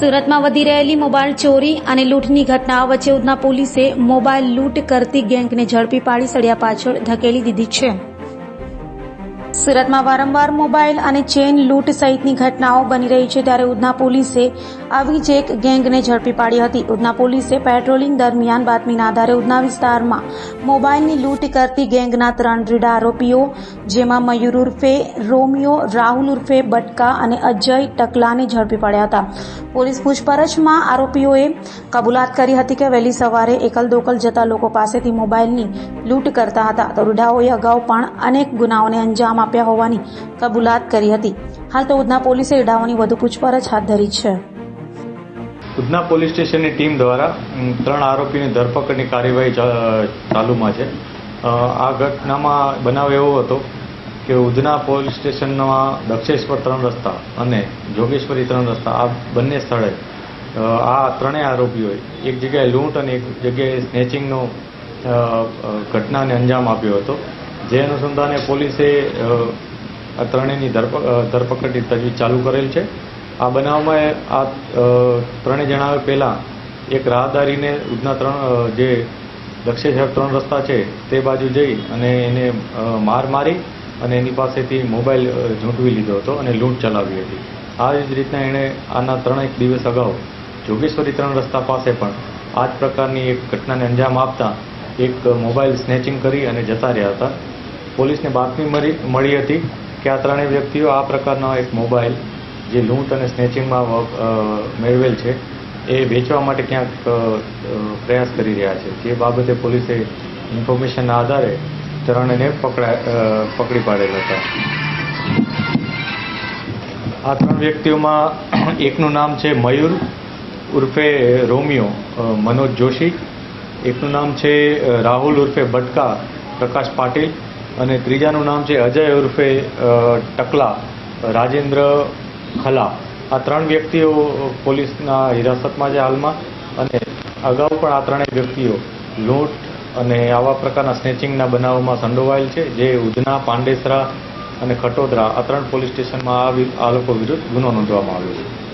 સુરતમાં વધી રહેલી મોબાઈલ ચોરી અને લૂંટની ઘટનાઓ વચ્ચે ઉધના પોલીસે મોબાઈલ લૂંટ કરતી ગેંગને ઝડપી પાડી સળિયા પાછળ ધકેલી દીધી છે. સુરતમાં વારંવાર મોબાઈલ અને ચેન લૂંટ સહિતની ઘટનાઓ બની રહી છે ત્યારે ઉધના પોલીસે આવી જ એક ગેંગને ઝડપી પાડી હતી. ઉધના પોલીસે પેટ્રોલિંગ દરમિયાન બાતમીના આધારે ઉધના વિસ્તારમાં મોબાઈલની લૂંટ કરતી ગેંગના ત્રણ રીડા આરોપીઓ, જેમાં મયુર ઉર્ફે, રોમિયો, રાહુલ ઉર્ફે, બટકા અને અજય ટકલાને ઝડપી પાડ્યા હતા. પોલીસ પૂછપરછમાં આરોપીઓએ કબૂલાત કરી હતી કે વહેલી સવારે એકલ દોકલ જતા લોકો પાસેથી મોબાઈલની લૂંટ કરતા હતા. તો અગાઉ પણ અનેક ગુનાઓને અંજામ આપ્યા હોવાની કબૂલાત કરી હતી. હાલ તો ઉધના પોલીસે ઇડાઓની વધુ પૂછપરછ હાથ ધરી છે. ઉધના પોલીસ સ્ટેશનની ટીમ દ્વારા ત્રણ આરોપીની ધરપકડની કાર્યવાહી ચાલુમાં છે. આ ઘટનામાં બનાવ એવો હતો કે ઉધના પોલીસ સ્ટેશનમાં દક્ષેશ્વર ત્રણ રસ્તા અને જોગેશ્વરી ત્રણ રસ્તા, આ બંને સ્થળે આ ત્રણેય આરોપીઓએ એક જગ્યાએ લૂંટ અને એક જગ્યાએ સ્નેચિંગનો ઘટનાને અંજામ આપ્યો હતો. જે અનુસંધાને પોલીસે આ ત્રણેયની ધરપકડની તજવીજ ચાલુ કરેલ છે. આ બનાવમાં આ ત્રણેય જણાવે પહેલાં એક રાહદારીને ઉધના ત્રણ જે દક્ષેશ્વર ત્રણ રસ્તા છે તે બાજુ જઈ અને એને માર મારી અને એની પાસેથી મોબાઈલ ઝૂંટવી લીધો હતો અને લૂંટ ચલાવી હતી. આ જ રીતના એણે આના ત્રણેક દિવસ અગાઉ જોગેશ્વરી ત્રણ રસ્તા પાસે પણ આ જ પ્રકારની એક ઘટનાને અંજામ આપતા એક મોબાઈલ સ્નેચિંગ કરી અને જતા રહ્યા હતા. પોલીસને બાતમી મળી મળી હતી કે આ ત્રણેય વ્યક્તિઓ આ પ્રકારનો એક મોબાઈલ જે લૂંટ અને સ્નેચિંગમાં મેળવેલ છે, એ વેચવા માટે ક્યાંક પ્રયાસ કરી રહ્યા છે. જે બાબતે પોલીસે ઇન્ફોર્મેશનના આધારે ત્રણેયને પકડા પકડી પાડેલ હતા. આ ત્રણ વ્યક્તિઓમાં એકનું નામ છે મયુર ઉર્ફે રોમિયો મનોજ જોશી. એકનું નામ છે રાહુલ ઉર્ફે બટકા, પ્રકાશ પાટીલ. અને ત્રીજાનું નામ છે અજય ઉર્ફે ટકલા, રાજેન્દ્ર ખલા. આ ત્રણ વ્યક્તિઓ પોલીસના હિરાસતમાં છે હાલમાં અને અગાઉ પણ આ ત્રણેય વ્યક્તિઓ લૂંટ અને આવા પ્રકારના સ્નેચિંગના બનાવોમાં સંડોવાયેલ છે. જે ઉધના, પાંડેસરા અને ખટોદરા આ ત્રણ પોલીસ સ્ટેશનમાં આ લોકો વિરુદ્ધ ગુનો નોંધવામાં આવ્યો છે.